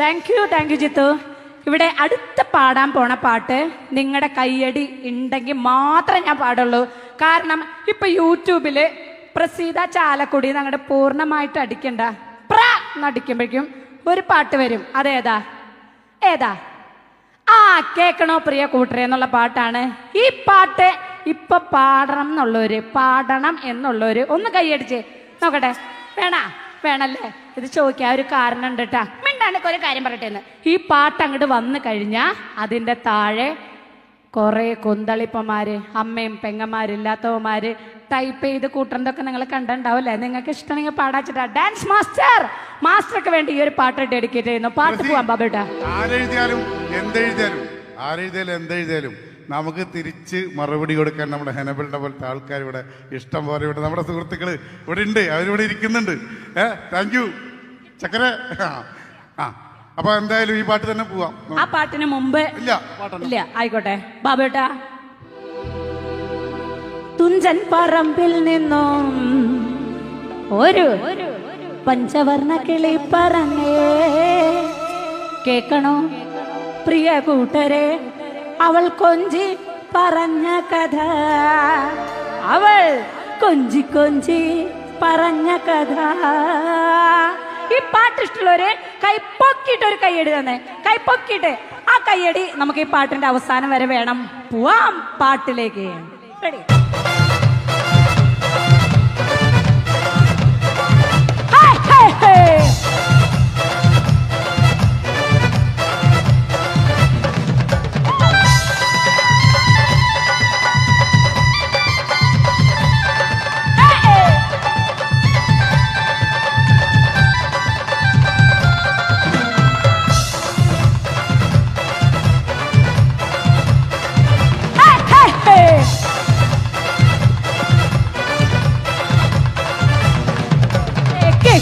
Thank you thank you Jithu ഇവിടെ അടുത്ത പാടാൻ പോണ പാട്ട് നിങ്ങളുടെ കയ്യടി ഉണ്ടെങ്കിൽ മാത്രമേ ഞാൻ പാടുള്ളൂ. കാരണം ഇപ്പൊ യൂട്യൂബിൽ പ്രസീത ചാലക്കുടി ഞങ്ങളുടെ പൂർണമായിട്ട് അടിക്കണ്ട. പ്ര എന്നടിക്കുമ്പോഴേക്കും ഒരു പാട്ട് വരും. അതേതാ? ഏതാ? ആ കേക്കണോ പ്രിയ കൂട്ടരെ എന്നുള്ള പാട്ടാണ്. ഈ പാട്ട് ഇപ്പൊ പാടണം എന്നുള്ളവര് പാടണം എന്നുള്ളവര് ഒന്ന് കൈയടിച്ച് നോക്കട്ടെ. വേണ? വേണല്ലേ? ഇത് ചോദിക്കാൻ ഒരു കാരണം ഉണ്ട് കേട്ടാ മിണ്ടാണ്ട് ഒരു കാര്യം പറയട്ടെ ഈ പാട്ട് അങ്ങോട്ട് വന്നു കഴിഞ്ഞാ അതിന്റെ താഴെ കുറെ കൊന്തളിപ്പന്മാര് അമ്മയും പെങ്ങന്മാരില്ലാത്തവന്മാര് ടൈപ്പ് ചെയ്ത് കൂട്ടുന്നതൊക്കെ നിങ്ങൾ കണ്ടിട്ടുണ്ടാവില്ലേ? നിങ്ങൾക്ക് ഇഷ്ടമാണെങ്കിൽ പാടാച്ചിട്ടാ. ഡാൻസ് മാസ്റ്റർ മാസ്റ്റർക്ക് വേണ്ടി ഈ ഒരു പാട്ട് ഡെഡിക്കേറ്റ് ചെയ്യുന്നു. പാട്ട് പോവാൻ ബാബേട്ടാ. ആരെഴുതിയാലും എന്തെഴുതിയാലും ആരെഴുതിയാലും എന്തെഴുതിയാലും നമുക്ക് തിരിച്ച് മറുപടി കൊടുക്കാൻ നമ്മുടെ ഹെനബിളിന്റെ പോലത്തെ ആൾക്കാർ ഇവിടെ ഇഷ്ടം പോലെ ഇവിടെ നമ്മുടെ സുഹൃത്തുക്കൾ ഇവിടെ ഉണ്ട്. അവരിവിടെ ഇരിക്കുന്നുണ്ട്. ഏഹ് താങ്ക് യു ചക്കര ആ, അപ്പൊ എന്തായാലും ഈ പാട്ട് തന്നെ പോവാം. ആ പാട്ടിന് മുമ്പ് ഇല്ല. ഇല്ല ആയിക്കോട്ടെ. ബാബേട്ടാ തുഞ്ചൻ പറമ്പിൽ നിന്നും ഒരു പഞ്ചവർണ കിളി പറഞ്ഞേ കേക്കണോ? പ്രിയ കൂട്ടരെ അവൾ കൊഞ്ചി പറഞ്ഞ കഥ. അവൾ കൊഞ്ചി കൊഞ്ചി പറഞ്ഞ കഥ. ഈ പാട്ട് ഇഷ്ടമുള്ളവര് കൈ പൊക്കിയിട്ട് ഒരു കൈയടി തന്നെ. കൈ പൊക്കിയിട്ട് ആ കൈയടി നമുക്ക് ഈ പാട്ടിന്റെ അവസാനം വരെ വേണം. പോവാം പാട്ടിലേക്ക്. റെഡി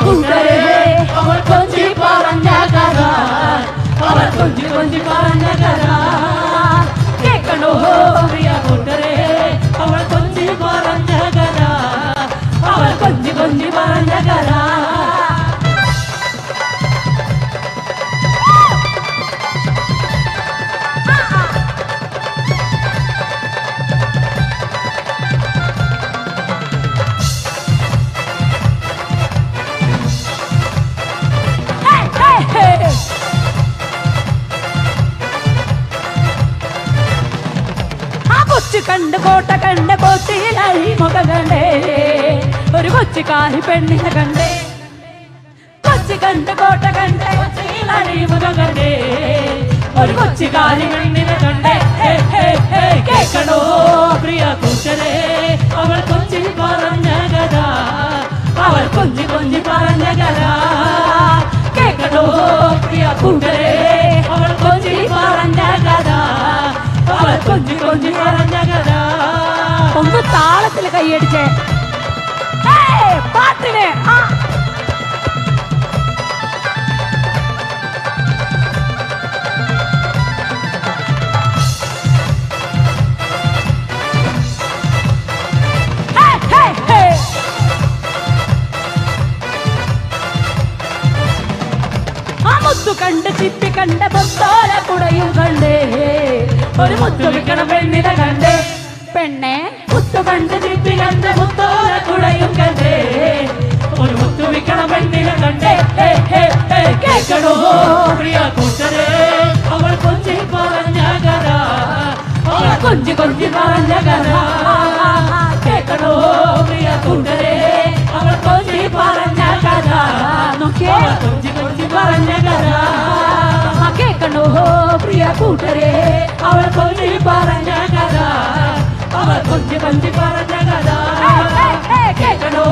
പ്രിയ കണ്ട് കോട്ട കണ്ട കൊച്ചിയിലായി മുഖം കണ്ടേ. ഒരു കൊച്ചുകാരി പെണ്ണിനെ കണ്ടേ. കൊച്ചു കണ്ട് കോട്ട കണ്ട കൊച്ചിയിലായി മുഖം കണ്ടേ. ഒരു കൊച്ചുകാരി പെണ്ണിനെ hey, hey! ആ മുത്തു കണ്ട് ചിപ്പി കണ്ട മുത്തോല കുടയും കണ്ടേ ഒരു മുത്തു വിൽക്കണ പെണ്ണിനെ കണ്ട്. പെണ്ണെ മുത്തു കണ്ട് ചിപ്പി കണ്ട് മുത്തോല കുടയും കണ്ട്. ഒരു മുത്തു വിൽക്കണ പെണ്ണിനെ കണ്ട്. കേൾക്കണോ പ്രിയ കൂട്ടരെ? അവൾ കൊഞ്ചി പറഞ്ഞ കഥ. അവൾ കൊഞ്ചി കൊഞ്ചി പറഞ്ഞ കഥ. കേൾക്കണോ പ്രിയ കൂട്ടരെ? അവൾ കൊഞ്ചി പറഞ്ഞ കഥ. നോക്കിയ. കൊഞ്ചി കൊഞ്ചി പറഞ്ഞ കഥ. കേൾക്കണോ പ്രിയ കൂട്ടരെ അവൾ കൊഞ്ചി പറഞ്ഞ കഥ. അവൾ കൊഞ്ചി കൊഞ്ചി പറഞ്ഞ കഥ. കേൾക്കണോ?